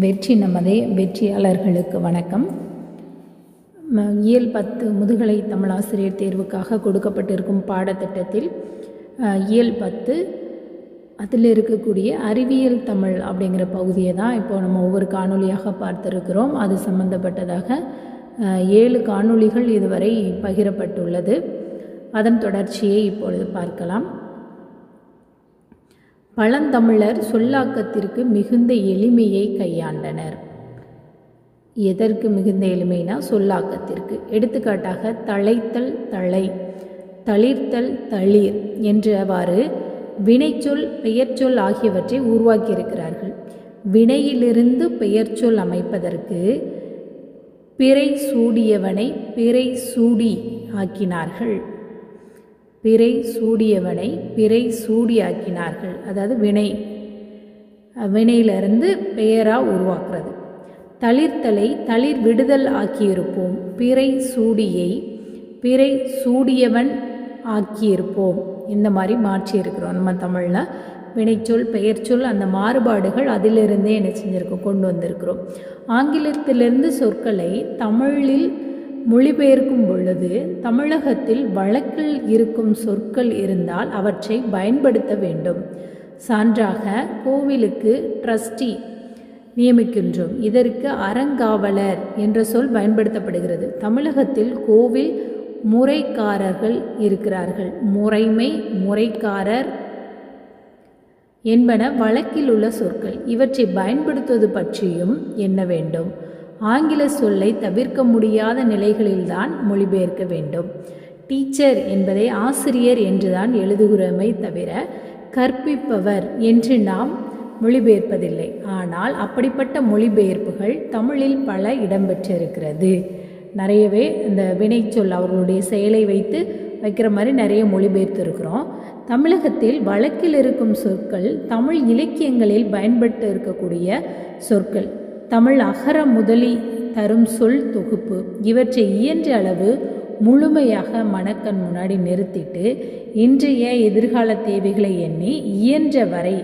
வெற்றி நமதே வெற்றியாளர்களுக்கு வணக்கம். இயல் பத்து முதுகலை தமிழாசிரியர் தேர்வுக்காக கொடுக்கப்பட்டிருக்கும் பாடத்திட்டத்தில் இயல் பத்து அதில் இருக்கக்கூடிய அறிவியல் தமிழ் அப்படிங்கிற பகுதியை தான் இப்போ நம்ம ஒவ்வொரு காணொளியாக பார்த்துருக்கிறோம். அது சம்பந்தப்பட்டதாக ஏழு காணொளிகள் இதுவரை பகிரப்பட்டுள்ளது. அதன் தொடர்ச்சியை இப்பொழுது பார்க்கலாம். பழந்தமிழர் சொல்லாக்கத்திற்கு மிகுந்த எளிமையை கையாண்டனர். எதற்கு மிகுந்த எளிமைனா சொல்லாக்கத்திற்கு? எடுத்துக்காட்டாக தழைத்தல் தழை தளிர்த்தல் தளிர் என்றவாறு வினைச்சொல் பெயர்ச்சொல் ஆகியவற்றை உருவாக்கியிருக்கிறார்கள். வினையிலிருந்து பெயர்ச்சொல் அமைப்பதற்கு பிறை சூடியவனை பிறை சூடி ஆக்கினார்கள். பிறை சூடியவனை பிறை சூடியாக்கினார்கள். அதாவது வினை. வினையிலிருந்து பெயராக உருவாக்குறது. தளிர்த்தலை தளிர் விடுதல் ஆக்கியிருப்போம். பிறை சூடியை பிறை சூடியவன் ஆக்கியிருப்போம். இந்த மாதிரி மாற்றி இருக்கிறோம். நம்ம தமிழில் வினைச்சொல் பெயர்ச்சொல் அந்த மாறுபாடுகள் அதிலிருந்தே என்ன செஞ்சுருக்கோம் கொண்டு வந்திருக்கிறோம். ஆங்கிலத்திலிருந்து சொற்களை தமிழில் மொழிபெயர்க்கும் பொழுது தமிழகத்தில் வழக்கில் இருக்கும் சொற்கள் இருந்தால் அவற்றை பயன்படுத்த வேண்டும். சான்றாக கோவிலுக்கு ட்ரஸ்டி நியமிக்கின்றோம். இதற்கு அறங்காவலர் என்ற சொல் பயன்படுத்தப்படுகிறது. தமிழகத்தில் கோவில் முறைக்காரர்கள் இருக்கிறார்கள். முறைமை முறைக்காரர் என்பன வழக்கில் உள்ள சொற்கள். இவற்றை பயன்படுத்துவது பற்றியும் எண்ண வேண்டும்? ஆங்கில சொல்லை தவிர்க்க முடியாத நிலைகளில்தான் மொழிபெயர்க்க வேண்டும். டீச்சர் என்பதை ஆசிரியர் என்றுதான் எழுதுகிறோமே தவிர கற்பிப்பவர் என்று நாம் மொழிபெயர்ப்பதில்லை. ஆனால் அப்படிப்பட்ட மொழிபெயர்ப்புகள் தமிழில் பல இடம்பெற்றிருக்கிறது. நிறையவே இந்த வினைச்சொல் அவர்களுடைய செயலை வைத்து வைக்கிற மாதிரி நிறைய மொழிபெயர்த்திருக்கிறோம். தமிழகத்தில் வழக்கில் இருக்கும் சொற்கள் தமிழ் இலக்கியங்களில் பயன்பட்டு இருக்கக்கூடிய சொற்கள். தமிழ் அகர முதலி தரும் சொல் தொகுப்பு. இவற்றை இயன்ற அளவு முழுமையாக மணக்கண் முன்னாடி நிறுத்திட்டு இன்றைய எதிர்கால தேவைகளை எண்ணி இயன்ற வரை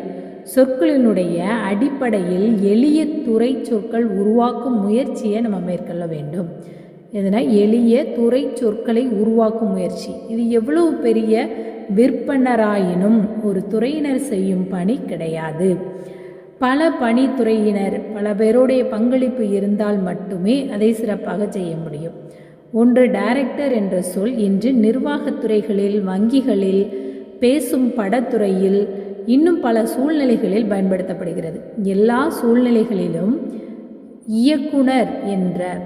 சொற்களினுடைய அடிப்படையில் எளிய துறை சொற்கள் உருவாக்கும் முயற்சியை நம்ம மேற்கொள்ள வேண்டும். எதுனா எளிய துறை சொற்களை உருவாக்கும் முயற்சி. இது எவ்வளவு பெரிய விற்பனராயினும் ஒரு துறையினர் செய்யும் பணி கிடையாது. பல பணித்துறையினர் பல பேருடைய பங்களிப்பு இருந்தால் மட்டுமே அதை சிறப்பாக செய்ய முடியும். ஒன்று டைரக்டர் என்ற சொல் இன்று நிர்வாகத்துறைகளில் வங்கிகளில் பேசும் படத்துறையில் இன்னும் பல சூழ்நிலைகளில் பயன்படுத்தப்படுகிறது. எல்லா சூழ்நிலைகளிலும் இயக்குனர் என்ற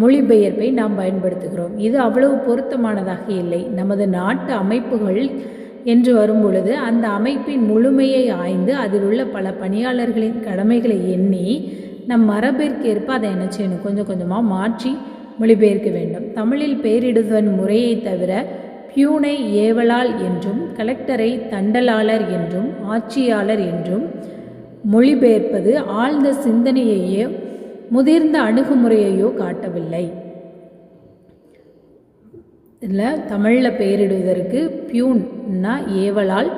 மொழிபெயர்ப்பை நாம் பயன்படுத்துகிறோம். இது அவ்வளவு பொருத்தமானதாக இல்லை. நமது நாட்டு அமைப்புகள் என்று வரும்பொழுது அந்த அமைப்பின் முழுமையை ஆய்ந்து அதில் உள்ள பல பணியாளர்களின் கடமைகளை எண்ணி நம் மரபிற்கேற்ப அதை என்ன செய்யணும்? கொஞ்சம் கொஞ்சமாக மாற்றி மொழிபெயர்க்க வேண்டும். தமிழில் பெயரிடுதன் முறையை தவிர பியூனை ஏவலால் என்றும் கலெக்டரை தண்டலாளர் என்றும் ஆட்சியாளர் என்றும் மொழிபெயர்ப்பது ஆழ்ந்த சிந்தனையையோ முதிர்ந்த அணுகுமுறையையோ காட்டவில்லை. இதில் தமிழில் பெயரிடுவதற்கு பியூன்னா ஏவலால்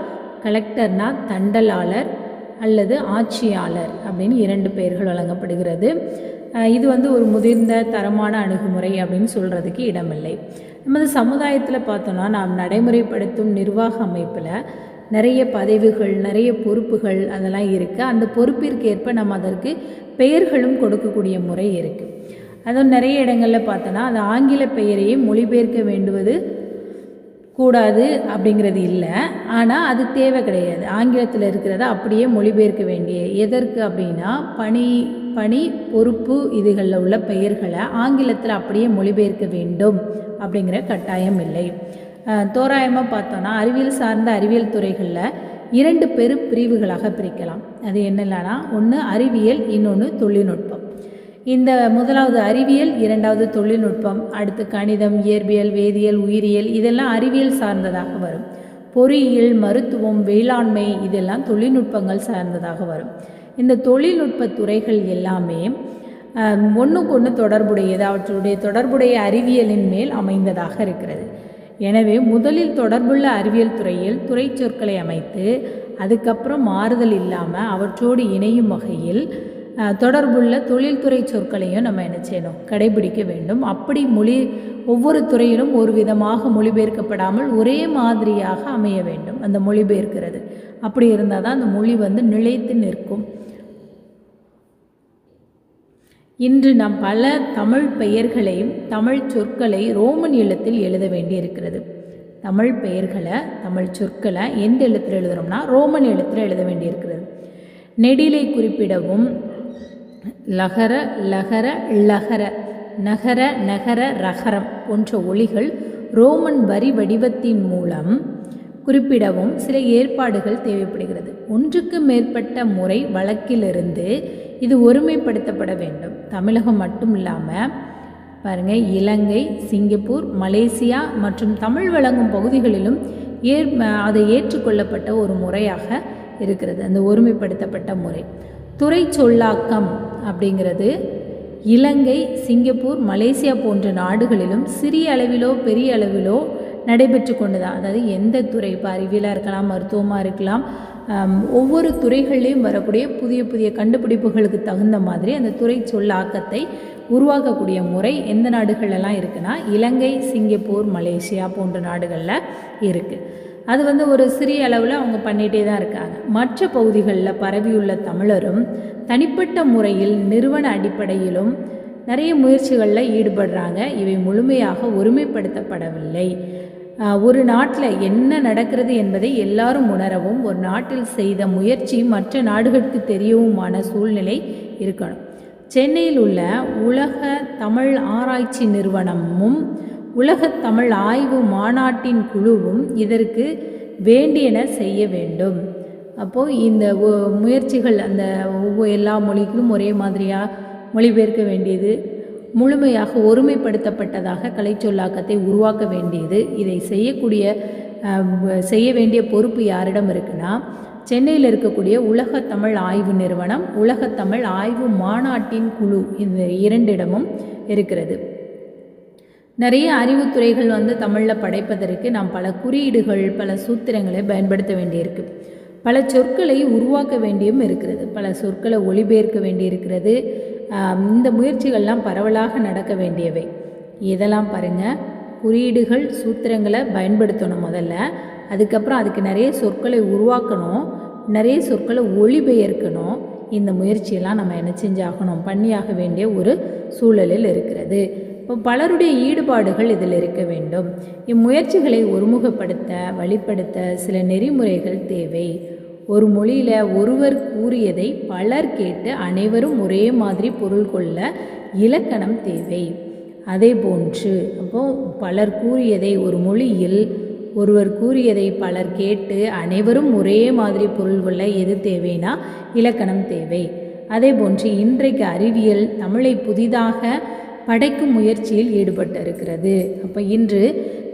கலெக்டர்னா தண்டலாளர் அல்லது ஆட்சியாளர் அப்படின்னு இரண்டு பெயர்கள் வழங்கப்படுகிறது. இது வந்து ஒரு முதிர்ந்த தரமான அணுகுமுறை அப்படின்னு சொல்கிறதுக்கு இடமில்லை. நமது சமுதாயத்தில் பார்த்தோன்னா நாம் நடைமுறைப்படுத்தும் நிர்வாக அமைப்பில் நிறைய பதவிகள் நிறைய பொறுப்புகள் அதெல்லாம் இருக்குது அந்த பொறுப்பிற்கேற்ப நம்ம அதற்கு பெயர்களும் கொடுக்கக்கூடிய முறை இருக்குது அதுவும் நிறைய இடங்களில் பார்த்தோன்னா அது ஆங்கில பெயரையே மொழிபெயர்க்க வேண்டுவது கூடாது அப்படிங்கிறது இல்லை. ஆனால் அது தேவை கிடையாது. ஆங்கிலத்தில் இருக்கிறத அப்படியே மொழிபெயர்க்க வேண்டிய எதற்கு அப்படின்னா பணி பணி பொறுப்பு இதுகளில் உள்ள பெயர்களை ஆங்கிலத்தில் அப்படியே மொழிபெயர்க்க வேண்டும் அப்படிங்கிற கட்டாயம் இல்லை. தோராயமாக பார்த்தோன்னா அறிவியல் சார்ந்த அறிவியல் துறைகளில் இரண்டு பெரு பிரிவுகளாக பிரிக்கலாம். அது என்னென்னா ஒன்று அறிவியல் இன்னொன்று தொழில்நுட்பம். இந்த முதலாவது அறிவியல் இரண்டாவது தொழில்நுட்பம் அடுத்து கணிதம் இயற்பியல் வேதியியல் உயிரியல் இதெல்லாம் அறிவியல் சார்ந்ததாக வரும். பொறியியல் மருத்துவம் வேளாண்மை இதெல்லாம் தொழில்நுட்பங்கள் சார்ந்ததாக வரும். இந்த தொழில்நுட்ப துறைகள் எல்லாமே ஒன்றுக்கு ஒன்று தொடர்புடையது அவற்றுடைய தொடர்புடைய அறிவியலின் மேல் அமைந்ததாக இருக்கிறது. எனவே முதலில் தொடர்புள்ள அறிவியல் துறையில் துறை சொற்களை அமைத்து அதுக்கப்புறம் மாறுதல் இல்லாமல் அவற்றோடு இணையும் வகையில் தொடர்புள்ள தொழில்துறை சொற்களையும் நம்ம என்ன செய்யணும்? கடைபிடிக்க வேண்டும். அப்படி மொழி ஒவ்வொரு துறையிலும் ஒரு விதமாக மொழிபெயர்க்கப்படாமல் ஒரே மாதிரியாக அமைய வேண்டும் அந்த மொழிபெயர்க்கிறது. அப்படி இருந்தால் தான் அந்த மொழி வந்து நிலைத்து நிற்கும். இன்று நாம் பல தமிழ் பெயர்களையும் தமிழ் சொற்களை ரோமன் எழுத்தில் எழுத வேண்டியிருக்கிறது. தமிழ் பெயர்களை தமிழ் சொற்களை எந்த எழுத்தில் எழுதுகிறோம்னா ரோமன் எழுத்தில் எழுத வேண்டியிருக்கிறது. நெடிலை குறிப்பிடவும் லகர லகர லகர. நகர நகர ரகரம் போன்ற ஒளிகள் ரோமன் வரி வடிவத்தின் மூலம் குறிப்பிடவும் சில ஏற்பாடுகள் தேவைப்படுகிறது. ஒன்றுக்கு மேற்பட்ட முறை வழக்கிலிருந்து இது ஒருமைப்படுத்தப்பட வேண்டும். தமிழகம் மட்டும் இல்லாமல் பாருங்க இலங்கை சிங்கப்பூர் மலேசியா மற்றும் தமிழ் வழங்கும் பகுதிகளிலும் ஏற் அதை ஏற்றுக்கொள்ளப்பட்ட ஒரு முறையாக இருக்கிறது. அந்த ஒருமைப்படுத்தப்பட்ட முறை. துறை சொல்லாக்கம் அப்படிங்கிறது இலங்கை சிங்கப்பூர் மலேசியா போன்ற நாடுகளிலும் சிறிய அளவிலோ பெரிய அளவிலோ நடைபெற்று கொண்டுதான் அதாவது எந்த துறை இப்போ அறிவியலாக இருக்கலாம் மருத்துவமாக இருக்கலாம் ஒவ்வொரு துறைகள்லேயும் வரக்கூடிய புதிய புதிய கண்டுபிடிப்புகளுக்கு தகுந்த மாதிரி அந்த துறை சொல்லாக்கத்தை உருவாக்கக்கூடிய முறை எந்த நாடுகளெல்லாம் இருக்குன்னா இலங்கை சிங்கப்பூர் மலேசியா போன்ற நாடுகளில் இருக்குது அது வந்து ஒரு சிறிய அளவில் அவங்க பண்ணிகிட்டே தான் இருக்காங்க. மற்ற பகுதிகளில் பரவியுள்ள தமிழரும் தனிப்பட்ட முறையில் நிறுவன அடிப்படையிலும் நிறைய முயற்சிகளில் ஈடுபடுறாங்க. இவை முழுமையாக ஒருமைப்படுத்தப்படவில்லை. ஒரு நாட்டில் என்ன நடக்கிறது என்பதை எல்லாரும் உணரவும் ஒரு நாட்டில் செய்த முயற்சி மற்ற நாடுகளுக்கு தெரியவுமான சூழ்நிலை இருக்கணும். சென்னையில் உள்ள உலக தமிழ் ஆராய்ச்சி நிறுவனமும் உலகத்தமிழ் தமிழ் ஆய்வு மாநாட்டின் குழுவும் இதற்கு வேண்டியன செய்ய வேண்டும். அப்போது இந்த முயற்சிகள் அந்த ஒவ்வொரு எல்லா மொழிகளும் ஒரே மாதிரியாக மொழிபெயர்க்க வேண்டியது முழுமையாக ஒருமைப்படுத்தப்பட்டதாக கலைச்சொல்லாக்கத்தை உருவாக்க வேண்டியது இதை செய்யக்கூடிய செய்ய வேண்டிய பொறுப்பு யாரிடம் இருக்குன்னா சென்னையில் இருக்கக்கூடிய உலகத்தமிழ் ஆய்வு நிறுவனம் உலகத்தமிழ் ஆய்வு மாநாட்டின் குழு இந்த இரண்டிடமும் இருக்கிறது. நிறைய அறிவுத்துறைகள் வந்து தமிழில் படைப்பதற்கு நாம் பல குறியீடுகள் பல சூத்திரங்களை பயன்படுத்த வேண்டியிருக்கு. பல சொற்களை உருவாக்க வேண்டியும் இருக்கிறது. பல சொற்களை ஒளிபெயர்க்க வேண்டியிருக்கிறது. இந்த முயற்சிகள்லாம் பரவலாக நடக்க வேண்டியவை. இதெல்லாம் பாருங்கள் குறியீடுகள் சூத்திரங்களை பயன்படுத்தணும் முதல்ல. அதுக்கப்புறம் அதுக்கு நிறைய சொற்களை உருவாக்கணும். நிறைய சொற்களை ஒளிபெயர்க்கணும். இந்த முயற்சியெல்லாம் நம்ம என்ன செஞ்சாகணும்? பண்ணியாக வேண்டிய ஒரு சூழலில் இருக்கிறது. பலருடைய ஈடுபாடுகள் இதில் இருக்க வேண்டும். இம்முயற்சிகளை ஒருமுகப்படுத்த வழிப்படுத்த சில நெறிமுறைகள் தேவை. ஒரு மொழியில் ஒருவர் கூறியதை பலர் கேட்டு அனைவரும் ஒரே மாதிரி பொருள் கொள்ள இலக்கணம் தேவை. அதே போன்று அப்போ பலர் கூறியதை ஒரு மொழியில் ஒருவர் கூறியதை பலர் கேட்டு அனைவரும் ஒரே மாதிரி பொருள் கொள்ள எது தேவைனா இலக்கணம் தேவை. அதே போன்று இன்றைக்கு அறிவியல் தமிழை புதிதாக படைக்கும் முயற்சியில் ஈடுபட்டு இருக்கிறது அப்போ இன்று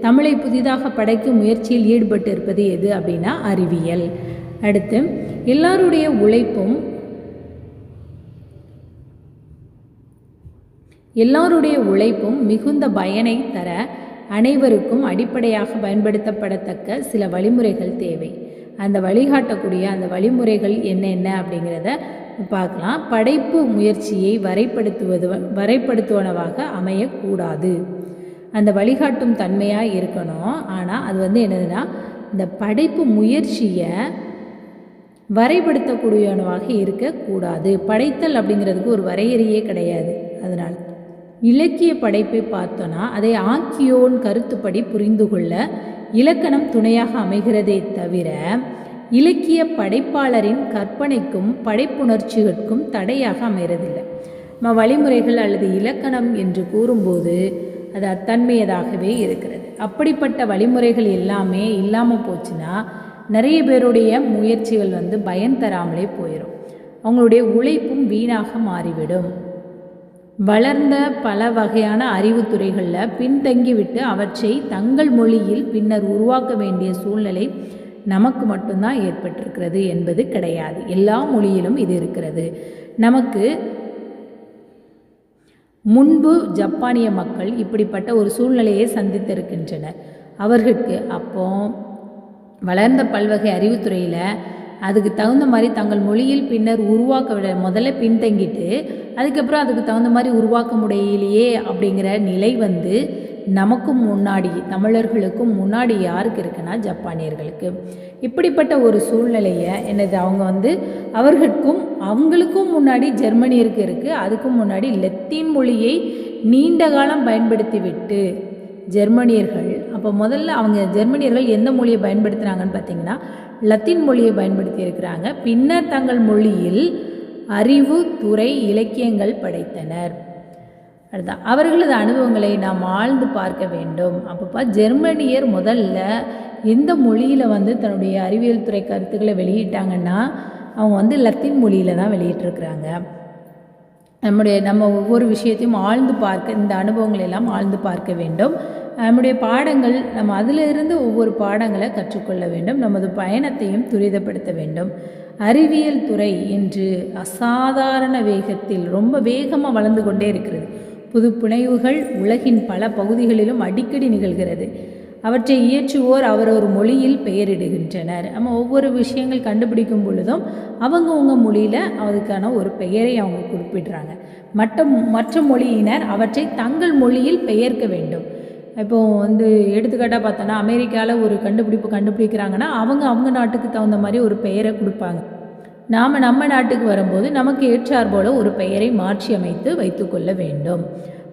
தமிழை புதிதாக படைக்கும் முயற்சியில் ஈடுபட்டு இருப்பது எது அப்படின்னா அறிவியல். அடுத்து எல்லாருடைய உழைப்பும் எல்லாருடைய உழைப்பும் மிகுந்த பயனை தர அனைவருக்கும் அடிப்படையாக பயன்படுத்தப்படத்தக்க சில வழிமுறைகள் தேவை. அந்த வழிகாட்டக்கூடிய அந்த வழிமுறைகள் என்னென்ன அப்படிங்கிறத பார்க்கலாம். படைப்பு முயற்சியை வரைப்படுத்துவது வரைப்படுத்துவனவாக அமையக்கூடாது. அந்த வழிகாட்டும் தன்மையாக இருக்கணும். ஆனால் அது வந்து என்னதுன்னா இந்த படைப்பு முயற்சியை வரைபடுத்தக்கூடியவனவாக இருக்கக்கூடாது. படைத்தல் அப்படிங்கிறதுக்கு ஒரு வரையறையே கிடையாது. அதனால் இலக்கிய படைப்பை பார்த்தோன்னா அதை ஆக்கியோன் கருத்துப்படி புரிந்து கொள்ள இலக்கணம் துணையாக அமைகிறதே தவிர இலக்கிய படைப்பாளரின் கற்பனைக்கும் படைப்புணர்ச்சிகளுக்கும் தடையாக அமைகிறதில்லை நம்ம வழிமுறைகள் அல்லது இலக்கணம் என்று கூறும்போது அது அத்தன்மையதாகவே இருக்கிறது. அப்படிப்பட்ட வழிமுறைகள் எல்லாமே இல்லாமல் போச்சுன்னா நிறைய பேருடைய முயற்சிகள் வந்து பயன் தராமலே போயிடும் அவங்களுடைய உழைப்பும் வீணாக மாறிவிடும். வளர்ந்த பல வகையான அறிவுத்துறைகளில் பின்தங்கிவிட்டு அவற்றை தங்கள் மொழியில் பின்னர் உருவாக்க வேண்டிய சூழ்நிலை நமக்கு மட்டும்தான் ஏற்பட்டிருக்கிறது என்பது கிடையாது. எல்லா மொழியிலும் இது இருக்கிறது. நமக்கு முன்பு ஜப்பானிய மக்கள் இப்படிப்பட்ட ஒரு சூழ்நிலையை சந்தித்திருக்கின்றனர். அவர்களுக்கு அப்போ வளர்ந்த பல்வகை அறிவுத்துறையில் அதுக்கு தகுந்த மாதிரி தங்கள் மொழியில் பின்னர் உருவாக்க விட முதல்ல பின்தங்கிட்டு அதுக்கப்புறம் அதுக்கு தகுந்த மாதிரி உருவாக்க முடியலையே அப்படிங்கிற நிலை வந்து நமக்கும் முன்னாடி தமிழர்களுக்கும் முன்னாடி யாருக்கு இருக்குன்னா ஜப்பானியர்களுக்கு. இப்படிப்பட்ட ஒரு சூழ்நிலையை என்னது அவங்க வந்து அவர்களுக்கும் அவங்களுக்கும் முன்னாடி ஜெர்மனியருக்கு இருக்குது அதுக்கும் முன்னாடி லத்தீன் மொழியை நீண்ட காலம் பயன்படுத்திவிட்டு ஜெர்மனியர்கள் அப்போ முதல்ல அவங்க ஜெர்மனியர்கள் எந்த மொழியை பயன்படுத்துகிறாங்கன்னு பார்த்தீங்கன்னா லத்தீன் மொழியை பயன்படுத்தி இருக்கிறாங்க. பின்னர் தங்கள் மொழியில் அறிவு துறை இலக்கியங்கள் படைத்தனர். அதுதான். அவர்களது அனுபவங்களை நாம் ஆழ்ந்து பார்க்க வேண்டும். அப்பப்போ ஜெர்மனியர் முதல்ல எந்த மொழியில் வந்து தன்னுடைய அறிவியல் துறை கருத்துக்களை வெளியிட்டாங்கன்னா அவங்க வந்து லத்தீன் மொழியில் தான் வெளியிட்டிருக்கிறாங்க. நம்முடைய நம்ம ஒவ்வொரு விஷயத்தையும் ஆழ்ந்து பார்க்க இந்த அனுபவங்களை எல்லாம் ஆழ்ந்து பார்க்க வேண்டும். நம்முடைய பாடங்கள் நம்ம அதிலிருந்து ஒவ்வொரு பாடங்களை கற்றுக்கொள்ள வேண்டும். நமது பயணத்தையும் துரிதப்படுத்த வேண்டும். அறிவியல் துறை இன்று அசாதாரண வேகத்தில் ரொம்ப வேகமாக வளர்ந்து கொண்டே இருக்கிறது. புது புனைவுகள் உலகின் பல பகுதிகளிலும் அடிக்கடி நிகழ்கிறது. அவற்றை இயற்றுவோர் அவரவர் மொழியில் பெயரிடுகின்றனர். நம்ம ஒவ்வொரு விஷயங்கள் கண்டுபிடிக்கும் பொழுதும் அவங்கவுங்க மொழியில் அதுக்கான ஒரு பெயரை அவங்க குறிப்பிடுறாங்க. மற்ற மற்ற மொழியினர் அவற்றை தங்கள் மொழியில் பெயர்க்க வேண்டும். இப்போ வந்து எடுத்துக்காட்டாக பார்த்தோன்னா அமெரிக்காவில் ஒரு கண்டுபிடிப்பு கண்டுபிடிக்கிறாங்கன்னா அவங்க அவங்க நாட்டுக்கு தகுந்த மாதிரி ஒரு பெயரை கொடுப்பாங்க. நாம் நம்ம நாட்டுக்கு வரும்போது நமக்கு ஏற்றாற்போல் ஒரு பெயரை மாற்றி அமைத்து வைத்துக்கொள்ள வேண்டும்.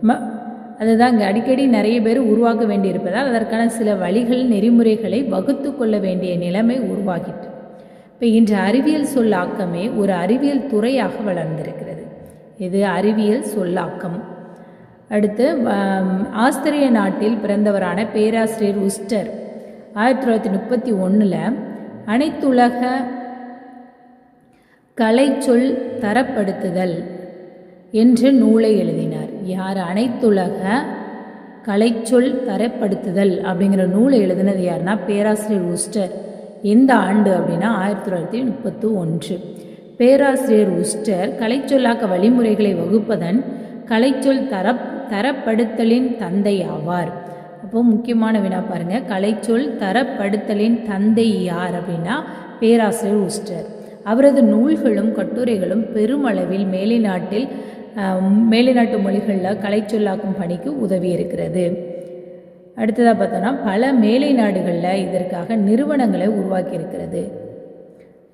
ம அதுதான் இங்கே அடிக்கடி நிறைய பேர் உருவாக்க வேண்டியிருப்பதால் அதற்கான சில வழிகள் நெறிமுறைகளை வகுத்து கொள்ள வேண்டிய நிலைமை உருவாகிட்டு இப்போ இன்று அறிவியல் சொல்லாக்கமே ஒரு அறிவியல் துறையாக வளர்ந்திருக்கிறது. இது அறிவியல் சொல்லாக்கம். அடுத்து ஆஸ்திரிய நாட்டில் பிறந்தவரான பேராசிரியர் உஸ்டர் ஆயிரத்தி தொள்ளாயிரத்தி முப்பத்தி ஒன்றில் அனைத்துலக கலைச்சொல் தரப்படுத்துதல் என்று நூலை எழுதினார். யார் அனைத்துலக கலைச்சொல் தரப்படுத்துதல் அப்படிங்கிற நூலை எழுதினது யாருன்னா பேராசிரியர் உஸ்டர் எந்த ஆண்டு அப்படின்னா ஆயிரத்தி தொள்ளாயிரத்தி முப்பத்து ஒன்று. பேராசிரியர் உஸ்டர் கலைச்சொல்லாக்க வழிமுறைகளை வகுப்பதன் கலைச்சொல் தர தரப்படுத்தலின் தந்தை ஆவார். அப்போ முக்கியமான வினா பாருங்கள் கலைச்சொல் தரப்படுத்தலின் தந்தை யார் அப்படின்னா பேராசிரியர் உஸ்டர் அவரது நூல்களும் கட்டுரைகளும் பெருமளவில் மேலை நாட்டில் மேலை நாட்டு மொழிகளில் கலைச்சொல்லாக்கும் பணிக்கு உதவி இருக்கிறது அடுத்ததாக பார்த்தோன்னா பல மேலை நாடுகளில் இதற்காக நிறுவனங்களை உருவாக்கி இருக்கிறது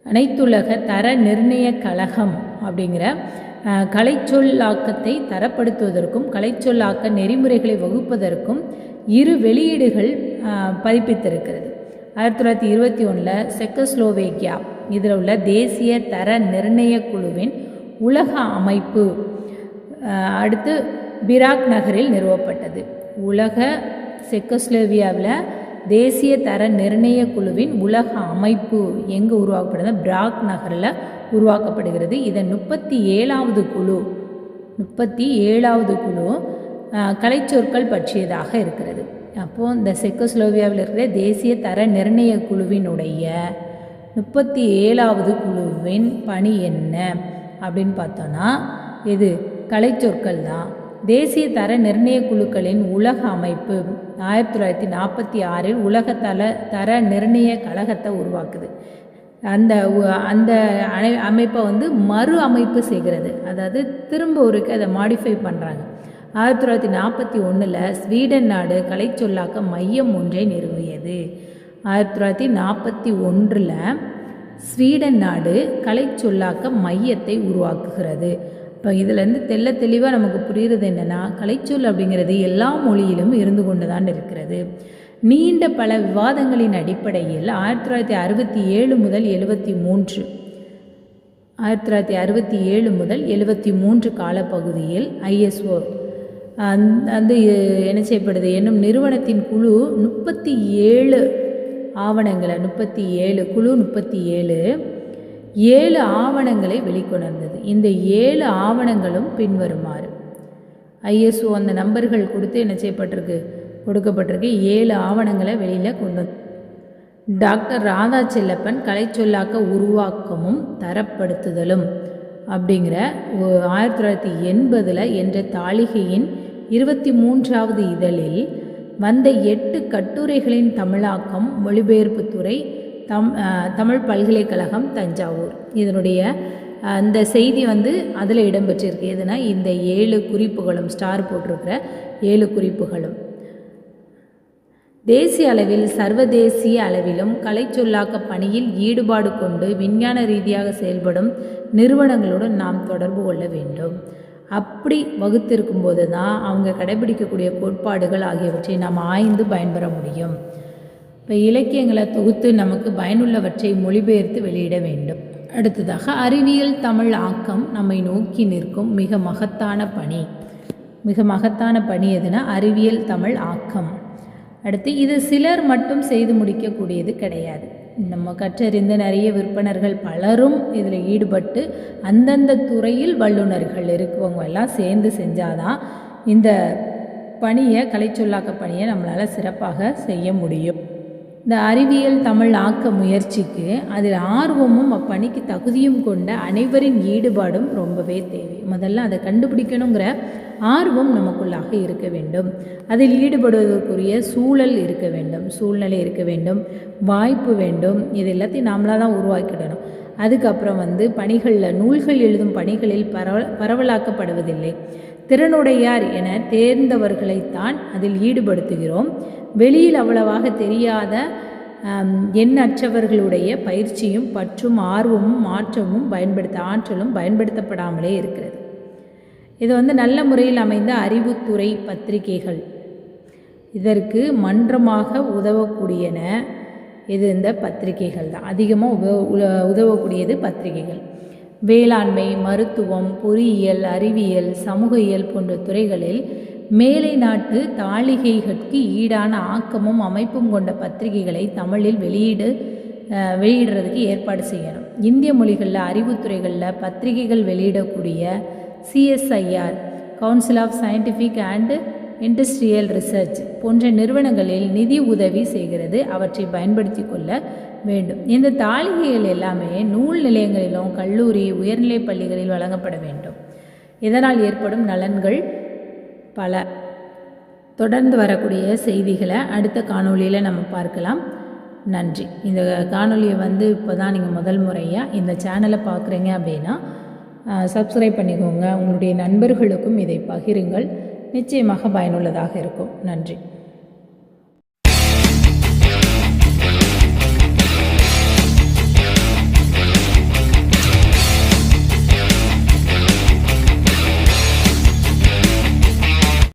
அனைத்துலக தர நிர்ணய கழகம் அப்படிங்கிற கலைச்சொல்லாக்கத்தை தரப்படுத்துவதற்கும் கலைச்சொல்லாக்க நெறிமுறைகளை வகுப்பதற்கும் இரு வெளியீடுகள் பதிப்பித்திருக்கிறது. ஆயிரத்தி தொள்ளாயிரத்தி இருபத்தி ஒன்றில் செக்கஸ்லோவேக்கியா இதில் உள்ள தேசிய தர நிர்ணய குழுவின் உலக அமைப்பு அடுத்து பிராக் நகரில் நிறுவப்பட்டது. உலக செக்கோஸ்லோவியாவில் தேசிய தர நிர்ணய குழுவின் உலக அமைப்பு எங்கே உருவாக்கப்படுது பிராக் நகரில் உருவாக்கப்படுகிறது. இதன் முப்பத்தி ஏழாவது குழு முப்பத்தி ஏழாவது குழு கலைச்சொற்கள் பற்றியதாக இருக்கிறது. அப்போது இந்த செக்கோஸ்லோவியாவில் இருக்கிற தேசிய தர நிர்ணய குழுவினுடைய முப்பத்தி ஏழாவது குழுவின் பணி என்ன? அப்படின்னு பார்த்தோன்னா இது கலைச்சொற்கள் தான் தேசிய தர நிர்ணய குழுக்களின் உலக அமைப்பு ஆயிரத்தி தொள்ளாயிரத்தி நாற்பத்தி ஆறில் உலக தல தர நிர்ணய கழகத்தை உருவாக்குது. அந்த அந்த அணை அமைப்பை வந்து மறு அமைப்பு செய்கிறது. அதாவது திரும்ப ஒருக்கு அதை மாடிஃபை பண்ணுறாங்க ஆயிரத்தி தொள்ளாயிரத்தி நாற்பத்தி ஒன்றில் ஸ்வீடன் நாடு கலைச்சொல்லாக்க மையம் ஒன்றை நிறுவியது. ஆயிரத்தி தொள்ளாயிரத்தி நாற்பத்தி ஒன்றில் ஸ்வீடன் நாடு கலை சொல்லாக்க மையத்தை உருவாக்குகிறது. இப்போ இதிலேருந்து தெல்ல தெளிவாக நமக்கு புரிகிறது என்னென்னா கலைச்சொல் அப்படிங்கிறது எல்லா மொழியிலும் இருந்து கொண்டு தான் இருக்கிறது. நீண்ட பல விவாதங்களின் அடிப்படையில் ஆயிரத்தி தொள்ளாயிரத்தி அறுபத்தி ஏழு முதல் எழுபத்தி மூன்று ஆயிரத்தி தொள்ளாயிரத்தி அறுபத்தி ஏழு முதல் எழுபத்தி மூன்று காலப்பகுதியில் ஐஎஸ்ஓ அந்த என்ன செய்யப்படுது? என்னும் நிறுவனத்தின் குழு முப்பத்தி ஏழு ஆவணங்களை முப்பத்தி ஏழு குழு முப்பத்தி ஏழு ஏழு ஆவணங்களை வெளிக்கொணர்ந்தது. இந்த ஏழு ஆவணங்களும் பின்வருமாறு. ஐஎஸ்ஓ அந்த நம்பர்கள் கொடுத்து என்ன செய்யப்பட்டிருக்கு? கொடுக்கப்பட்டிருக்கு. ஏழு ஆவணங்களை வெளியில் கொண்டு டாக்டர் ராதா செல்லப்பன் கலை சொல்லாக்க உருவாக்கமும் தரப்படுத்துதலும் அப்படிங்கிற ஆயிரத்தி தொள்ளாயிரத்தி எண்பதில் என்ற தாளிகையின் இருபத்தி மூன்றாவது இதழில் வந்த எட்டு கட்டுரைகளின் தமிழாக்கம் மொழிபெயர்ப்பு துறை தம் தமிழ் பல்கலைக்கழகம் தஞ்சாவூர். இதனுடைய அந்த செய்தி வந்து அதில் இடம்பெற்றிருக்கு. எதுனா இந்த ஏழு குறிப்புகளும் ஸ்டார் போட்டிருக்கிற ஏழு குறிப்புகளும். தேசிய அளவில் சர்வதேசிய அளவிலும் கலைச்சொல்லாக்க பணியில் ஈடுபாடு கொண்டு விஞ்ஞான ரீதியாக செயல்படும் நிறுவனங்களுடன் நாம் தொடர்பு கொள்ள வேண்டும். அப்படி வகுத்திருக்கும் போது தான் அவங்க கடைபிடிக்கக்கூடிய கோட்பாடுகள் ஆகியவற்றை நாம் ஆய்ந்து பயன்பெற முடியும். இப்போ இலக்கியங்களை தொகுத்து நமக்கு பயனுள்ளவற்றை மொழிபெயர்த்து வெளியிட வேண்டும். அடுத்ததாக அறிவியல் தமிழ் ஆக்கம் நம்மை நோக்கி நிற்கும் மிக மகத்தான பணி. மிக மகத்தான பணி எதுனா அறிவியல் தமிழ் ஆக்கம். அடுத்து இது சிலர் மட்டும் செய்து முடிக்கக்கூடியது கிடையாது. நம்ம கற்றறிந்த நிறைய விற்பனர்கள் பலரும் இதில் ஈடுபட்டு அந்தந்த துறையில் வல்லுநர்கள் இருக்கவங்க எல்லாம் சேர்ந்து செஞ்சாதான் இந்த பணியை கலைச்சொல்லாக்க பணியை நம்மளால் சிறப்பாக செய்ய முடியும். இந்த அறிவியல் தமிழ் ஆக்க முயற்சிக்கு அதில் ஆர்வமும் அப்பணிக்கு தகுதியும் கொண்ட அனைவரின் ஈடுபாடும் ரொம்பவே தேவை. முதல்ல அதை கண்டுபிடிக்கணுங்கிற ஆர்வம் நமக்குள்ளாக இருக்க வேண்டும். அதில் ஈடுபடுவதற்குரிய சூழல் இருக்க வேண்டும். சூழ்நிலை இருக்க வேண்டும். வாய்ப்பு வேண்டும். இது எல்லாத்தையும் நாமளாக தான் உருவாக்கிடணும். அதுக்கப்புறம் வந்து பணிகளில் நூல்கள் எழுதும் பணிகளில் பரவ பரவலாக்கப்படுவதில்லை. திறனுடையார் என தேர்ந்தவர்களைத்தான் அதில் ஈடுபடுத்துகிறோம். வெளியில் அவ்வளவாக தெரியாத எண்ணற்றவர்களுடைய பயிற்சியும் பற்றும் ஆர்வமும் மாற்றமும் பயன்படுத்த ஆற்றலும் பயன்படுத்தப்படாமலே இருக்கிறது. இது வந்து நல்ல முறையில் அமைந்த அறிவுத்துறை பத்திரிகைகள். இதற்கு மன்றமாக உதவக்கூடியன இது இந்த பத்திரிகைகள் தான். அதிகமாக உப உதவக்கூடியது பத்திரிகைகள். வேளாண்மை மருத்துவம் பொறியியல் அறிவியல் சமூகவியல் போன்ற துறைகளில் மேலை நாட்டு தாளிகைகளுக்கு ஈடான ஆக்கமும் அமைப்பும் கொண்ட பத்திரிகைகளை தமிழில் வெளியீடு வெளியிடுறதுக்கு ஏற்பாடு செய்யணும். இந்திய மொழிகளில் அறிவுத்துறைகளில் பத்திரிகைகள் வெளியிடக்கூடிய CSIR council of scientific and industrial research போன்ற நிறுவனங்களில் நிதி உதவி செய்கிறது. அவற்றை பயன்படுத்தி கொள்ள வேண்டும். இந்த தாளிகைகள் எல்லாமே நூல் நிலையங்களிலும் கல்லூரி உயர்நிலை பள்ளிகளில் வழங்கப்பட வேண்டும். இதனால் ஏற்படும் நலன்கள் பல. தொடர்ந்து வரக்கூடிய செய்திகளை அடுத்த காணொளியில் நம்ம பார்க்கலாம். நன்றி. இந்த காணொலியை வந்து இப்போ தான் நீங்கள் முதல் முறையாக இந்த சேனலை பார்க்குறீங்க அப்படின்னா சப்ஸ்கிரைப் பண்ணிக்கோங்க. உங்களுடைய நண்பர்களுக்கும் இதை பகிருங்கள். நிச்சயமாக பயனுள்ளதாக இருக்கும். நன்றி.